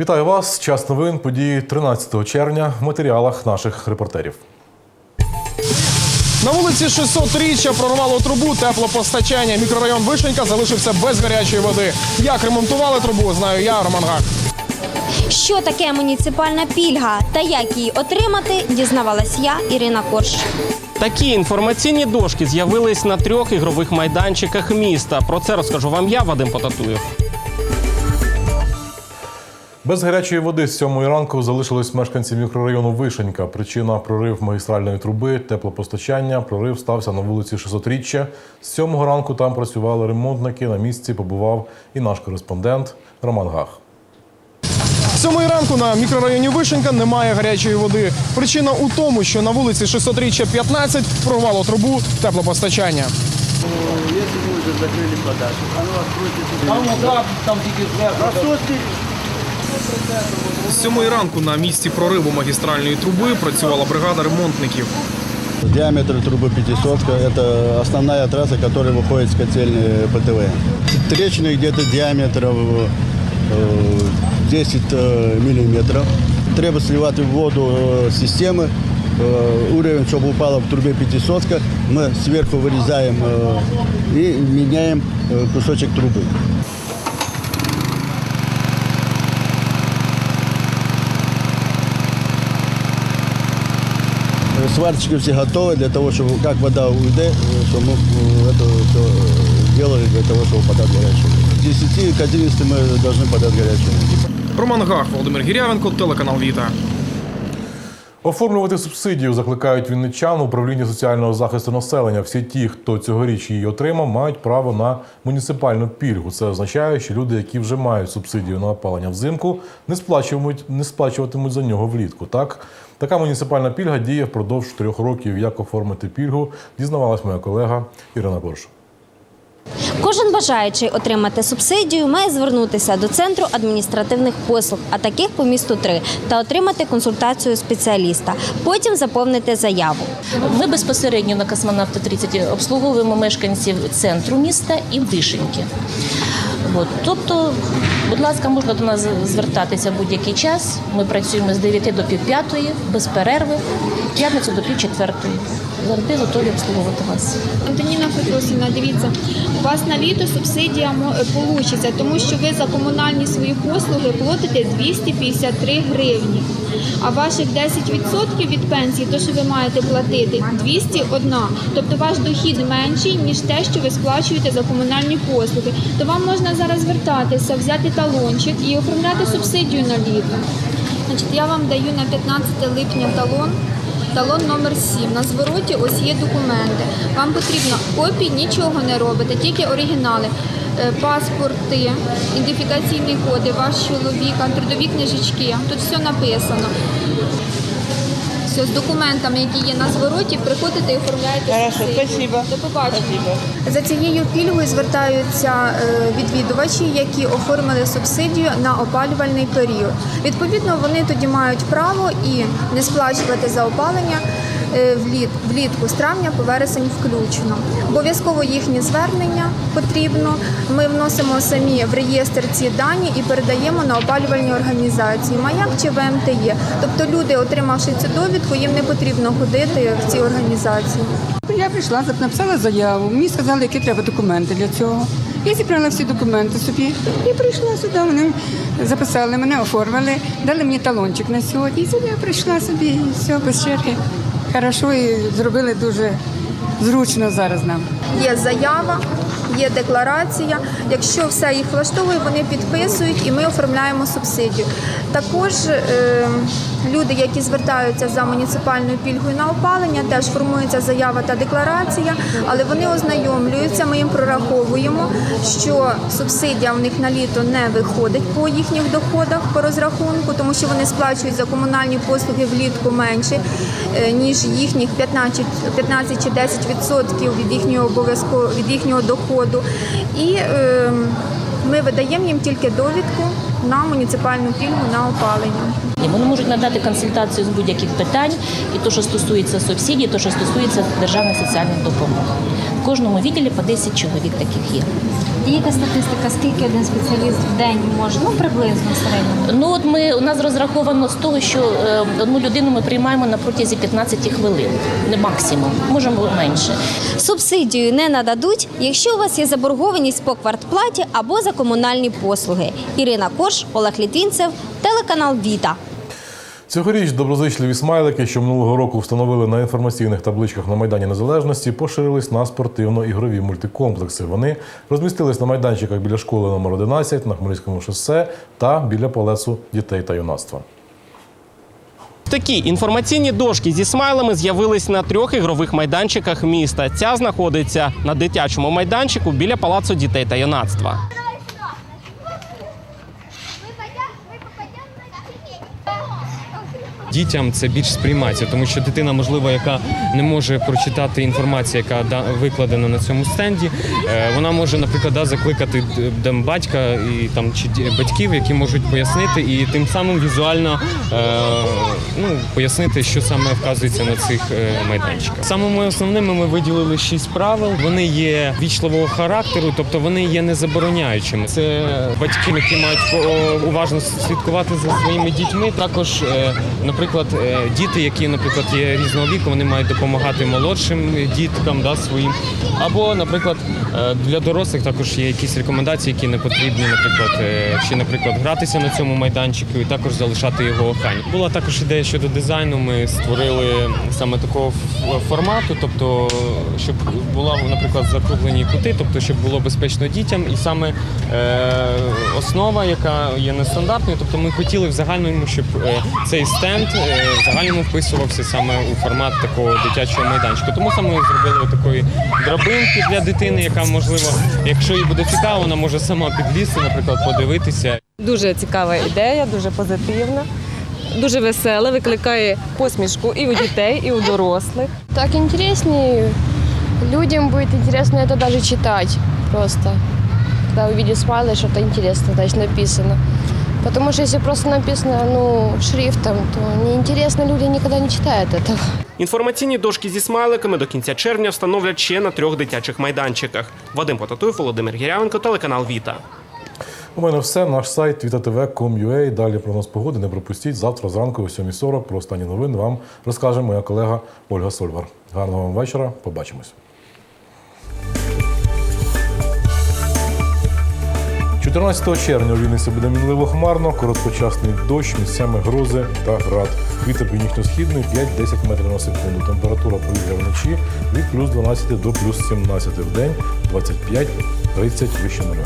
Вітаю вас. Час новин події 13 червня в матеріалах наших репортерів. На вулиці 600-річчя прорвало трубу теплопостачання. Мікрорайон Вишенька залишився без гарячої води. Як ремонтували трубу, знаю я, Роман Гак. Що таке муніципальна пільга та як її отримати, дізнавалась я, Ірина Корж. Такі інформаційні дошки з'явились на трьох ігрових майданчиках міста. Про це розкажу вам я, Вадим Потатуєв. Без гарячої води з 7 ранку залишились мешканці мікрорайону Вишенька. Причина прорив магістральної труби, теплопостачання. Прорив стався на вулиці 600-річчя. З 7 ранку там працювали ремонтники. На місці побував і наш кореспондент Роман Гах. Сьомої ранку на мікрорайоні Вишенька немає гарячої води. Причина у тому, що на вулиці 600-річчя 15 прорвало трубу теплопостачання. Если мы уже закрыли продажу, а ну откройте тут. Там, З сьомої ранку на місці прориву магістральної труби працювала бригада ремонтників. Диаметр трубы 500 это основная трасса, которая выходит с котельной ПТВ. Трещины где-то диаметров э, 10 э, миллиметров. Треба сливать в воду э, системы. Э, Уровень, чтобы упала в трубе 500 мы сверху вырезаем э, и меняем э, кусочек трубы. Сварщики все готовы для того, чтобы как вода уйдет, чтобы мы э, это все делали для того, чтобы подать горячую. С 10 к 11 мы должны подать горячую. Роман Гах, Володимир Гірявенко, телеканал Віта. Оформлювати субсидію закликають вінничан управління соціального захисту населення. Всі ті, хто цьогоріч її отримав, мають право на муніципальну пільгу. Це означає, що люди, які вже мають субсидію на опалення взимку, не сплачуватимуть, не сплачуватимуть за нього влітку. Так, така муніципальна пільга діє впродовж трьох років. Як оформити пільгу, дізнавалась моя колега Ірина Корж. Кожен бажаючий отримати субсидію має звернутися до центру адміністративних послуг, а таких по місту три, та отримати консультацію спеціаліста. Потім заповнити заяву. Ми безпосередньо на космонавта 30 обслуговуємо мешканців центру міста і Вишеньки. От. Тобто, будь ласка, можна до нас звертатися будь-який час. Ми працюємо з 9 до пів п'ятої, без перерви, п'ятницю до пів четвертої. Завжди готові обслуговувати вас. Антоніна Феклосівна, дивіться, у вас на літо субсидія вийде, тому що ви за комунальні свої послуги платите 253 гривні. А ваших 10% від пенсії, то що ви маєте платити, 201. Тобто ваш дохід менший, ніж те, що ви сплачуєте за комунальні послуги. То вам можна зараз звертатися, взяти талончик і оформляти субсидію на літо. Значить, я вам даю на 15 липня талон. Талон номер 7. На звороті ось є документи. Вам потрібно копії, нічого не робите, тільки оригінали. Е, Паспорти, ідентифікаційні коди, ваш чоловіка, трудові книжечки. Тут все написано. Все, з документами, які є на звороті, приходите і оформляєте. Хорошо, спасибо. До побачення. Спасибо. За цією пільгою звертаються е, відвідувачі, які оформили субсидію на опалювальний період. Відповідно, вони тоді мають право і не сплачувати за опалення влітку з травня по вересень включно. Обов'язково їхнє звернення потрібно. Ми вносимо самі в реєстр ці дані і передаємо на опалювальні організації, маяк чи ВМТЄ. Тобто люди, отримавши цю довідку, їм не потрібно ходити в ці організації. Я прийшла, написала заяву. Мені сказали, які треба документи для цього. Я зібрала всі документи собі і прийшла сюди. Вони записали мене, оформили, дали мені талончик на сьогодні. І сюди я прийшла собі, і все, без черги. Хорошо, і зробили дуже зручно зараз нам. Є заява, є декларація. Якщо все їх влаштовує, вони підписують і ми оформляємо субсидію. Також е, люди, які звертаються за муніципальною пільгою на опалення, теж формується заява та декларація, але вони ознайомлюються. Ми їм прораховуємо, що субсидія в них на літо не виходить по їхніх доходах по розрахунку, тому що вони сплачують за комунальні послуги влітку менше, е, ніж їхніх 15, 15 чи 10% від їхнього обов'язку від їхнього доходу. І е, ми видаємо їм тільки довідку на муніципальну пільгу на опалення. Вони можуть надати консультацію з будь-яких питань, і то, що стосується субсидій, то, що стосується державних соціальних допомог. В кожному відділі по 10 чоловік таких є. Є яка статистика, скільки один спеціаліст в день може? Ну, приблизно в середньому. Ну от ми у нас розраховано з того, що е, одну людину ми приймаємо на протязі 15 хвилин, не максимум, можемо менше. Субсидію не нададуть, якщо у вас є заборгованість по квартплаті або за комунальні послуги. Ірина Корж, Олег Літвінцев, телеканал Віта. Цьогоріч доброзичливі смайлики, що минулого року встановили на інформаційних табличках на Майдані Незалежності, поширились на спортивно-ігрові мультикомплекси. Вони розмістились на майданчиках біля школи номер 11 на Хмельницькому шосе та біля палацу дітей та юнацтва. Такі інформаційні дошки зі смайлами з'явились на трьох ігрових майданчиках міста. Ця знаходиться на дитячому майданчику біля палацу дітей та юнацтва. Дітям це більш сприймається, тому що дитина, можливо, яка не може прочитати інформацію, яка викладена на цьому стенді, е, вона може, наприклад, закликати д- батька і там чи батьків, які можуть пояснити, і тим самим візуально е, ну, пояснити, що саме вказується на цих е, майданчиках. Самими основними ми виділили шість правил. Вони є вічливого характеру, тобто вони є незабороняючими. Це батьки, які мають уважно слідкувати за своїми дітьми. Також, е, наприклад, е, діти, які, наприклад, є різного віку, вони мають допомагати молодшим діткам, да, своїм. Або, наприклад, е, для дорослих також є якісь рекомендації, які не потрібні, наприклад, е, чи, наприклад, гратися на цьому майданчику і також залишати його охайні. Була також ідея щодо дизайну. Ми створили саме такого формату, тобто, щоб була, наприклад, закруглені кути, тобто, щоб було безпечно дітям, і саме е, основа, яка є нестандартною, тобто ми хотіли в загальному, щоб е, цей стенд е, в загальному вписувався саме у формат такого дитячого майданчика. Тому саме зробили такої драбинки для дитини, яка можливо, якщо їй буде цікаво, вона може сама підлізти, наприклад, подивитися. Дуже цікава ідея, дуже позитивна, дуже весела, викликає посмішку і у дітей, і у дорослих. Так интереснее. Людям будет интересно это даже читать просто. Когда увидят смайлы, что-то интересное, значит, написано. Потому что если просто написано ну, шрифтом, то неинтересно, люди никогда не читают этого. Інформаційні дошки зі смайликами до кінця червня встановлять ще на трьох дитячих майданчиках. Вадим Потатуєв, Володимир Гірявенко, телеканал Віта. У мене все. Наш сайт vitatv.com.ua. Далі прогноз погоди. Не пропустіть. Завтра зранку о 7.40 про останні новини вам розкаже моя колега Ольга Сольвар. Гарного вам вечора. Побачимось. 14 червня у Вінниці буде мінливо хмарно, короткочасний дощ, місцями грози та град. Вітер північно-східний 5-10 метрів на секунду. Температура повітря вночі від плюс 12 до плюс 17 в день, 25-30 вище нуля.